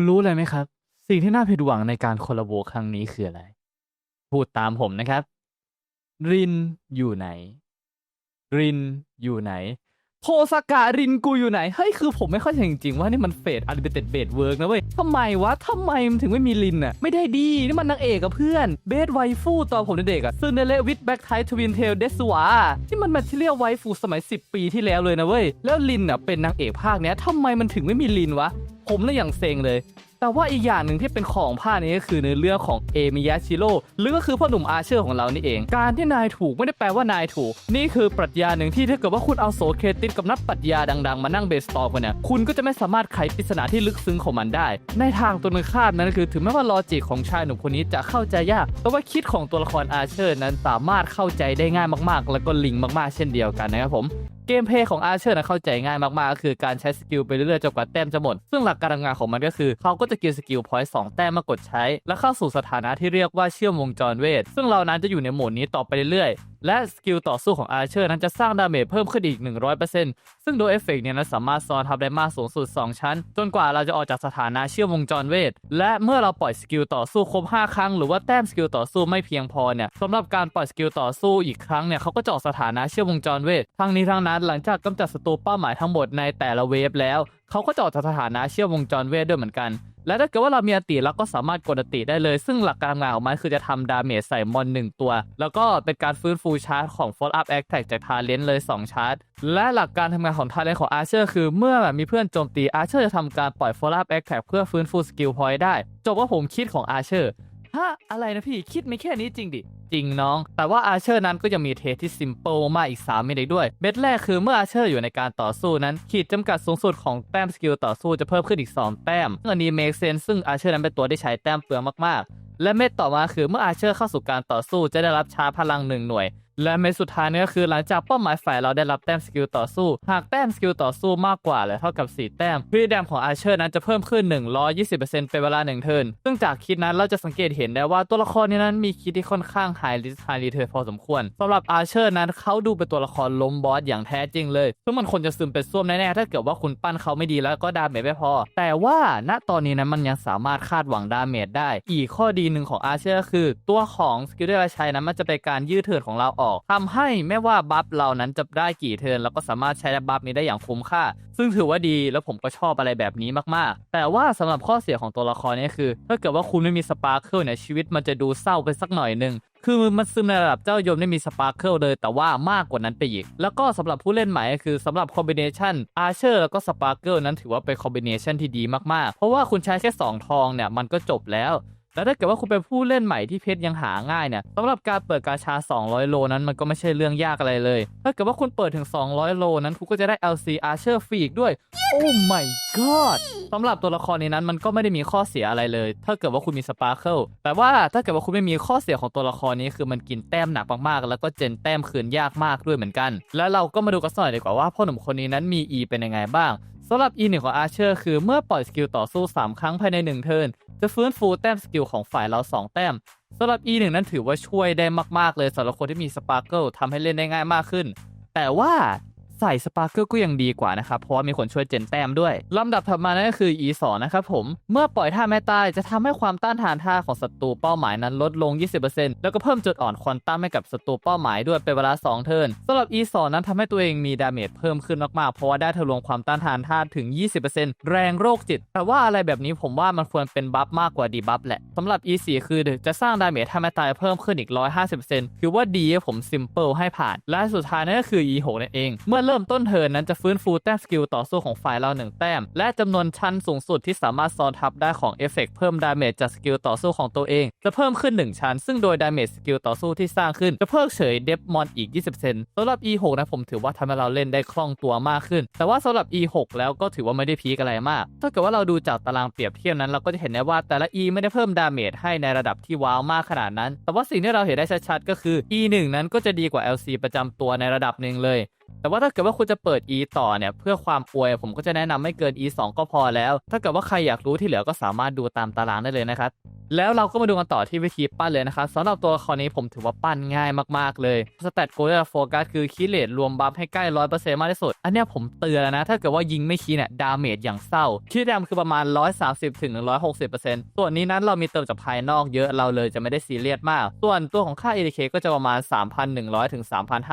คุณรู้เลยไหมครับ สิ่งที่น่าผิดหวังในการคอลลาโบครั้งนี้คืออะไร พูดตามผมนะครับ รินอยู่ไหน รินอยู่ไหน โพสการินกูอยู่ไหน เฮ้ย คือผมไม่เข้าใจจริงๆว่านี่มันเฟดอัลเบเต็ดเบดเวิร์กนะเว้ยทำไมวะทำไมมันถึงไม่มีลินอะไม่ได้ดี นี่มันนางเอกกับเพื่อน เบสไวฟูตอนผมเด็กอะซึ่งในเลวิทแบ็กไททวินเทลเดสวาที่มันมาที่เรียกไวฟูสมัย 10 ปีที่แล้วเลยนะเว้ย แล้วลินอะเป็นนางเอกภาคเนี้ยทำไมมันถึงไม่มีลินวะ ผมเลยอย่างเซ็งเลย แต่ว่าอีกอย่างหนึ่งที่เป็นของภานี้ก็คือในเรื่องของเอมิยาชิโร่หรือก็คือพ่อหนุ่มอาเชอร์ของเรานี่เอง การที่นายถูกไม่ได้แปลว่านายถูก นี่คือปรัชญาหนึ่งที่ถ้าเกิดว่าคุณเอาโซเคติสกับนักปรัชญาดัง ๆ มานั่งเบสตอกันเนี่ยคุณก็จะไม่สามารถไขปริศนาที่ลึกซึ้งของมันได้ ในทางตรงข้ามนั้นคือ ถึงแม้ว่าลอจิกของชายหนุ่มคนนี้จะเข้าใจยากแต่ว่าคิดของตัวละครอาเชอร์นั้นสามารถเข้าใจได้ง่ายมากๆ แล้วก็ลิงก์มากๆ เช่นเดียวกันนะครับผม เกมเพลย์ของอาเชอร์นะเข้าใจง่ายมากๆก็คือการใช้สกิลไปเรื่อยๆจนกว่าแต้มจะหมด ซึ่งหลักการทำงานของมันก็คือเขาก็จะกินสกิลพอยต์สองแต้มมากดใช้ และเข้าสู่สถานะที่เรียกว่าเชื่อมวงจรเวทซึ่งเรานั้นจะอยู่ในโหมดนี้ต่อไปเรื่อยๆ และสกิลต่อสู้ของอาเชอร์นั้นจะสร้างดาเมจเพิ่มขึ้นอีก 100%ซึ่งโดยเอฟเฟกต์เนี่ยนั้นสามารถซ้อนทับได้มากสูงสุด 2 ชั้น จนกว่าเราจะออกจากสถานะเชื่อมวงจรเวท และเมื่อเราปล่อยสกิลต่อสู้ครบ 5 ครั้ง หรือว่าแต้มสกิลต่อสู้ไม่เพียงพอเนี่ยสำหรับการปล่อยสกิลต่อสู้อีกครั้งเนี่ยเขาก็จะออกสถานะเชื่อมวงจรเวท ทั้งนี้ทั้งนั้นหลังจากกำจัดศัตรูเป้าหมายทั้งหมดในแต่ละเวฟแล้วเขาก็จะออกจากสถานะเชื่อมวงจรเวทด้วยเหมือนกัน และถ้าเกิดว่าเรามีอติเราก็สามารถกดอติได้เลย ซึ่งหลักการทำงานของมันคือจะทำดาเมจใส่มอนหนึ่งตัว แล้วก็เป็นการฟื้นฟูชาร์จของ Follow Up Attack จากทาเลนเลย 2 ชาร์จ และหลักการทำงานของทาเลนของอาร์เชอร์คือเมื่อมีเพื่อนโจมตีอาร์เชอร์จะทำการปล่อย Follow Up Attack เพื่อฟื้นฟูสกิลพอยต์ได้ จบว่าผมคิดของอาร์เชอร์ ฮะ อะไรนะพี่คิดไม่แค่นี้จริงดิ จริงน้อง แต่ว่าอาเชอร์นั้นก็ยังมีเทสที่ซิมเปิลมากอีก 3 เม็ดด้วย เม็ดแรกคือเมื่ออาเชอร์อยู่ในการต่อสู้นั้น ขีดจำกัดสูงสุดของแต้มสกิลต่อสู้จะเพิ่มขึ้นอีก 2 แต้มซึ่งอันนี้เมคเซนซึ่งอาเชอร์นั้นเป็นตัวที่ใช้แต้มเปลืองมากๆ และเม็ดต่อมาคือเมื่ออาเชอร์เข้าสู่การต่อสู้จะได้รับชาร์พลังหนึ่งหน่วย และเม็ดสุดท้ายนี่ก็คือหลังจากเป้าหมายฝ่ายเราได้รับแต้มสกิลต่อสู้ หากแต้มสกิลต่อสู้มากกว่าหรือเท่ากับ 4 แต้มพรีแดมของอาเชอร์นั้นจะเพิ่มขึ้น 120%เป็นเวลา1เทิร์นซึ่งจากคิดนั้นเราจะสังเกตเห็นได้ว่าตัวละครนี้นั้นมีคิดที่ค่อนข้างไฮริสไฮรีเทิร์นพอสมควรสำหรับอาเชอร์นั้นเขาดูเป็นตัวละครล้มบอสอย่างแท้จริงเลยซึ่งมันควรจะซึมเป็นส้วมแน่ๆถ้าเกิดว่าคุณปั้นเขาไม่ดีแล้วก็ดาเมจไม่พอ แต่ว่าณตอนนี้นั้นมันยังสามารถคาดหวังดาเมจได้ อีกข้อดีหนึ่งของอาเชอร์คือ ตัวของสกิลที่เราใช้นั้นมันจะเป็นการยืดเทิร์นของเราออกทำให้ไม่ว่าบัฟเรานั้นจะได้กี่เทิร์นเราก็สามารถใช้บัฟนี้ได้อย่างคุ้มค่า ซึ่งถือว่าดีแล้วผมก็ชอบอะไรแบบนี้มากๆ แต่ว่าสำหรับข้อเสียของตัวละครนี้คือ ถ้าเกิดว่าคุณไม่มีสปาร์เคิลเนี่ยชีวิตมันจะดูเศร้าไปสักหน่อยหนึ่งคือมันซึมในระดับเจ้ายมได้มีสปาร์เคิลเลยแต่ว่ามากกว่านั้นไปอีก แล้วก็สำหรับผู้เล่นใหม่คือสำหรับคอมบิเนชันอาร์เชอร์แล้วก็สปาร์เคิลนั้นถือว่าเป็นคอมบิเนชันที่ดีมากๆ เพราะว่าคุณใช้แค่ 2 ทองเนี่ยมันก็จบแล้ว แล้วถ้าเกิดว่าคุณเป็นผู้เล่นใหม่ที่เพชรยังหาง่ายเนี่ยสำหรับการเปิดกาชา 200 โลนั้นมันก็ไม่ใช่เรื่องยากอะไรเลย ถ้าเกิดว่าคุณเปิดถึง 200 โลนั้นคุณก็จะได้ LC Archer ฟรีอีกด้วย โอ้ my god สำหรับตัวละครนี้นั้นมันก็ไม่ได้มีข้อเสียอะไรเลย ถ้าเกิดว่าคุณมีสปาร์เคิลแต่ว่าถ้าเกิดว่าคุณไม่มีข้อเสียของตัวละครนี้คือมันกินแต้มหนักมากๆ แล้วก็เจนแต้มคืนยากมากด้วยเหมือนกัน แล้วเราก็มาดูกันสักหน่อยดีกว่าว่าพ่อหนุ่มคนนี้นั้นมี E เป็นยังไงบ้าง สำหรับ E 1ของอาร์เชอร์คือเมื่อปล่อยสกิลต่อสู้ 3 ครั้งภายใน 1 เทิร์นจะฟื้นฟูแต้มสกิลของฝ่ายเรา 2 แต้มสำหรับ E 1 นั้นถือว่าช่วยได้มาก ๆ เลยสำหรับคนที่มีสปาร์เกิลทำให้เล่นได้ง่ายมากขึ้น แต่ว่า ใส่สปาร์เกิลก็ยังดีกว่านะครับ เพราะว่ามีคนช่วยเจนแต้มด้วย ลำดับถัดมานั่นก็คือ E 2 นะครับผม เมื่อปล่อยท่าแม่ใต้จะทำให้ความต้านทานท่าของศัตรูเป้าหมายนั้นลดลง 20%แล้วก็เพิ่มจุดอ่อนควอนตัมให้กับศัตรูเป้าหมายด้วยเป็นเวลา 2 เทิร์นสำหรับ E 2 นั้นทำให้ตัวเองมีดาเมจเพิ่มขึ้นมากๆ เพราะว่าได้ทะลวงความต้านทานท่าถึง 20%แรงโรคจิต แต่ว่าอะไรแบบนี้ผมว่ามันควรเป็นบัฟมากกว่าดีบัฟแหละสำหรับ E 4 คือจะสร้างดาเมจท่าแม่ใต้เพิ่มขึ้นอีก 150%คือว่าดีผมซิมเปิลให้ผ่านและสุดท้ายนั่นก็คือ E 6 นั่นเองเมื่อเริ่มต้นเทินนั้นจะฟื้นฟูแต้มสกิลต่อสู้ของฝ่ายเราหนึ่งแต้ม และจำนวนชั้นสูงสุดที่สามารถซ้อนทับได้ของเอฟเฟกเพิ่มดาเมจจากสกิลต่อสู้ของตัวเอง จะเพิ่มขึ้น 1 ชั้น ซึ่งโดยดาเมจสกิลต่อสู้ที่สร้างขึ้น จะเพิกเฉยเดฟมอนอีก 20%สำหรับ E6 นะผมถือว่าทำให้เราเล่นได้คล่องตัวมากขึ้น แต่ว่าสำหรับ E6 แล้วก็ถือว่าไม่ได้พีคอะไรมาก ถ้าเกิดว่าเราดูจากตารางเปรียบเทียบนั้นเราก็จะเห็นได้ว่าแต่ละ E ไม่ได้เพิ่มดาเมจให้ในระดับที่ว้าวมากขนาดนั้น แต่ว่าสิ่งที่เราเห็นได้ชัดๆก็คือ E1 นั้นก็จะดีกว่า LC ประจำตัวในระดับหนึ่งเลย แต่ว่าถ้าเกิดว่าคุณจะเปิด E ต่อเนี่ยเพื่อความอวยผมก็จะแนะนำไม่เกิน E 2 ก็พอแล้ว ถ้าเกิดว่าใครอยากรู้ที่เหลือก็สามารถดูตามตารางได้เลยนะครับ แล้วเราก็มาดูกันต่อที่วิธีปั้นเลยนะครับสำหรับตัวละครนี้ผมถือว่าปั้นง่ายมากๆเลยสเตตโกลโฟกัสคือคีเลตรวมบัฟให้ใกล้ร้อยเปอร์เซ็นต์มากที่สุด อันเนี้ยผมเตือนแล้วนะ ถ้าเกิดว่ายิงไม่คีเนี่ยดาเมจอย่างเศร้าคีแดมคือประมาณ 130ถึง160%ส่วนนี้นั้นเรามีเติมจากภายนอกเยอะเราเลยจะไม่ได้ซีเรียสมาก ส่วนตัวของค่า ADK ก็จะประมาณ 3,100ถึง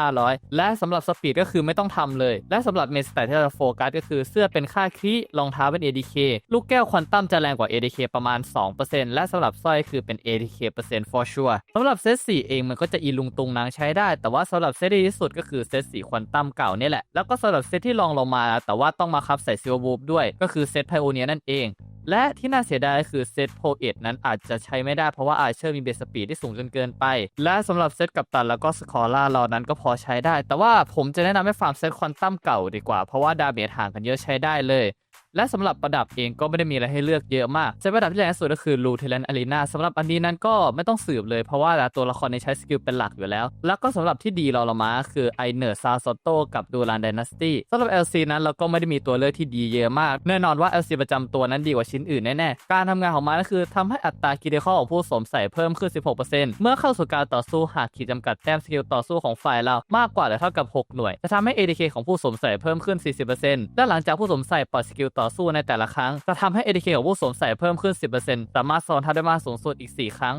3,500 และสำหรับสปีดก็คือไม่ต้องทำเลย และสำหรับเมสเตตที่เราโฟกัสก็คือเสื้อเป็นค่าคีรองเท้าเป็น ADK ลูกแก้วควอนตัมจะแรงกว่า ADK ประมาณ2%และสำหรับลับสร้อยคือเป็น ADK เปอร์เซ็นต์ for sure สำหรับเซต4เองมันก็จะอีลุงตุงนางใช้ได้ แต่ว่าสำหรับเซตที่ดีที่สุดก็คือเซต4ควอนตัมเก่าเนี่ยแหละ แล้วก็สำหรับเซตที่รองลงมา แต่ว่าต้องมาคับใส่ซิลวูฟด้วย ก็คือเซตไพโอเนียนั่นเอง และที่น่าเสียดายคือเซตโพเอตนั้นอาจจะใช้ไม่ได้เพราะว่าอาเชอร์มีเบสสปีดที่สูงจนเกินไป และสำหรับเซตกับตันแล้วก็สคอร่าเรานั้นก็พอใช้ได้ แต่ว่าผมจะแนะนำให้ฟาร์มเซตควอนตัมเก่าดีกว่าเพราะว่าดาเมจห่างกันเยอะใช้ได้เลย และสำหรับประดับเองก็ไม่ได้มีอะไรให้เลือกเยอะมากใช้ประดับที่แรงสุดก็คือลูเทเลนอารีนาสำหรับอันนี้นั้นก็ไม่ต้องสืบเลยเพราะว่าตัวละครในใช้สกิลเป็นหลักอยู่แล้ว แล้วก็สำหรับที่ดีเราละมาคือไอเนอร์ซาโซโตกับดูรานดนาสตี้สำหรับ LC นั้นเราก็ไม่ได้มีตัวเลือกที่ดีเยอะมาก แน่นอนว่า LC ประจำตัวนั้นดีกว่าชิ้นอื่นแน่ๆการทำงานของมันก็คือทำให้อัตราคิดข้อของผู้สวมใส่เพิ่มขึ้น 16%เมื่อเข้าสู่การต่อสู้หากขีดจำกัดแต้มสกิลต่อสู้ของฝ่ายเรามากกว่าหรือเท่ากับ 6 หน่วย จะทำให้ ADK ของผู้สวมใส่เพิ่มขึ้น 40%และหลังจากผู้สวมใส่ปล่อยสกิลต่อสู้ในแต่ละครั้ง จะทำให้ ADK ของผู้สวมใส่เพิ่มขึ้น 10%สามารถซ้อนทับได้มากสูงสุดอีก 4 ครั้ง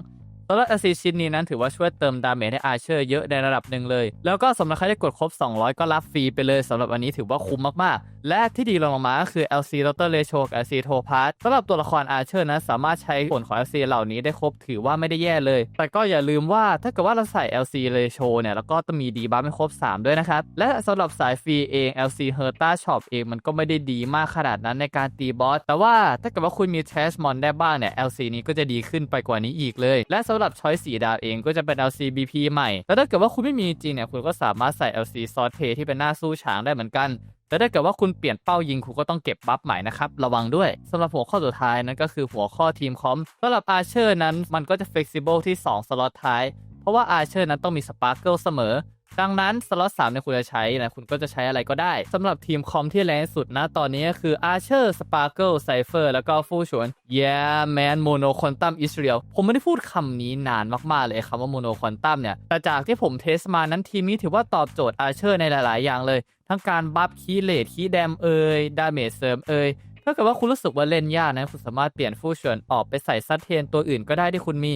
สำหรับ LC ชิ้นนี้นั้นถือว่าช่วยเติมดาเมจให้อาเชอร์เยอะในระดับหนึ่งเลย แล้วก็สำหรับใครที่กดครบ 200 ก็รับฟรีไปเลยสำหรับอันนี้ถือว่าคุ้มมากๆ และที่ดีลงมาก็คือ LC d o t t e r Ratio กับ LC t o p a s สำหรับตัวละครอาเชอร์นั้นสามารถใช้ผลของ LC เหล่านี้ได้ครบถือว่าไม่ได้แย่เลย แต่ก็อย่าลืมว่าถ้าเกิดว่าเราใส่ LC Ratio เนี่ยแล้วก็ต้องมีดีบัฟให้ครบ 3 ด้วยนะครับ และสำหรับสายฟรีเอง LC h e r t a Shop เองมันก็ไม่ได้ดีมากขนาดนั้นในการตีบอสแต่ว่าถ้าเกิดว่าคุณมี Trash Mon ได้บ้างเนี่ย LC นี้ก็จะดีขึ้นไปกว่านี้อีกเลยและสำหรับช้อยสีดาวเองก็จะเป็น LC BP ใหม่ แล้วถ้าเกิดว่าคุณไม่มีจริงเนี่ยคุณก็สามารถใส่ LC s o r t Pay ที่เป็นหน้าสู้ช้างได้เหมือนกันแต่ถ้าเกิดว่าคุณเปลี่ยนเป้ายิงคุณก็ต้องเก็บบัฟใหม่นะครับ ระวังด้วยสำหรับหัวข้อสุดท้ายนั่นก็คือหัวข้อทีมคอมสำหรับอาเชอร์นั้นมันก็จะ flexible ที่ 2 สล็อตท้าย เพราะว่าอาเชอร์นั้นต้องมีสปาร์เกิลเสมอ ดังนั้นสล็อต3เนี่ยคุณจะใช้นะคุณก็จะใช้อะไรก็ได้สำหรับทีมคอมที่แรงสุดนะตอนนี้ก็คือ Archer Sparkle Cypher แล้วก็ฟูชวน Yeah man Mono Quantum Israel ผมไม่ได้พูดคำนี้นานมากๆเลยคำว่า Mono Quantum เนี่ยแต่จากที่ผมเทสมานั้นทีมนี้ถือว่าตอบโจทย์ Archer ในหลาย ๆ อย่างเลย ทั้งการบัฟคีเลดคีแดมเอยดาเมจเสริมเอยถ้าเกิดว่าคุณรู้สึกว่าเล่นยากนะคุณสามารถเปลี่ยนฟูชวนออกไปใส่ซัดเทนตัวอื่นก็ได้ที่คุณมี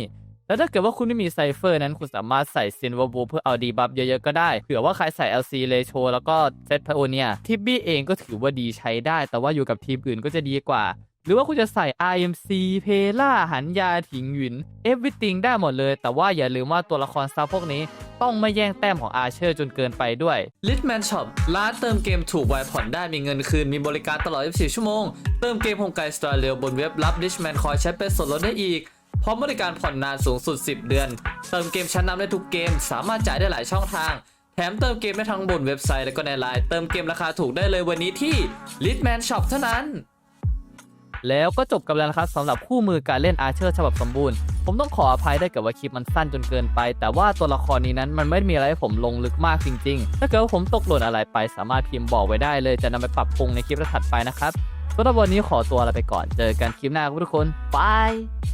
แล้วถ้าเกิดว่าคุณไม่มีไซเฟอร์นั้นคุณสามารถใส่ซินว r บูเพื่อเอาดีบัฟเยอะๆก็ได้เผื่อว่าใครใส่ LC เลโชแล้วก็เซตพโอเนียทิบบี้เองก็ถือว่าดีใช้ได้ แต่ว่าอยู่กับทีมอื่นก็จะดีกว่า หรือว่าคุณจะใส่ IMC เพล่าหันยาถิงหยุน everything ได้หมดเลย แต่ว่าอย่าลืมว่าตัวละครซับพวกนี้ต้องไม่แย่งแต้มของอาเชอร์จนเกินไปด้วย Litman Shop ร้านเติมเกมถูกไวผ่อนได้มีเงินคืน มีบริการตลอด 24 ชั่วโมง เติมเกมโฮมไกลสตาร์เร็วบนเว็บรับ Richman คอยใช้เป็นส่วนลดได้อีก พร้อมบริการผ่อนนานสูงสุด 10 เดือน เติมเกมชั้นนำได้ทุกเกม สามารถจ่ายได้หลายช่องทาง แถมเติมเกมได้ทั้งบนเว็บไซต์และก็ในไลน์เติมเกมราคาถูกได้เลยวันนี้ที่ Litman Shop เท่านั้น แล้วก็จบกันแล้วนะครับสำหรับคู่มือการเล่นอาร์เชอร์ฉบับสมบูรณ์ ผมต้องขออภัยได้กับว่าคลิปมันสั้นจนเกินไป แต่ว่าตัวละครนี้นั้นมันไม่มีอะไรให้ผมลงลึกมากจริงๆ ถ้าเกิดว่าผมตกหล่นอะไรไป สามารถพิมพ์บอกไว้ได้เลยจะนำไปปรับปรุงในคลิปถัดไปนะครับสำหรับวันนี้ขอตัวลาไปก่อนเจอกันคลิปหน้าครับทุกคนบาย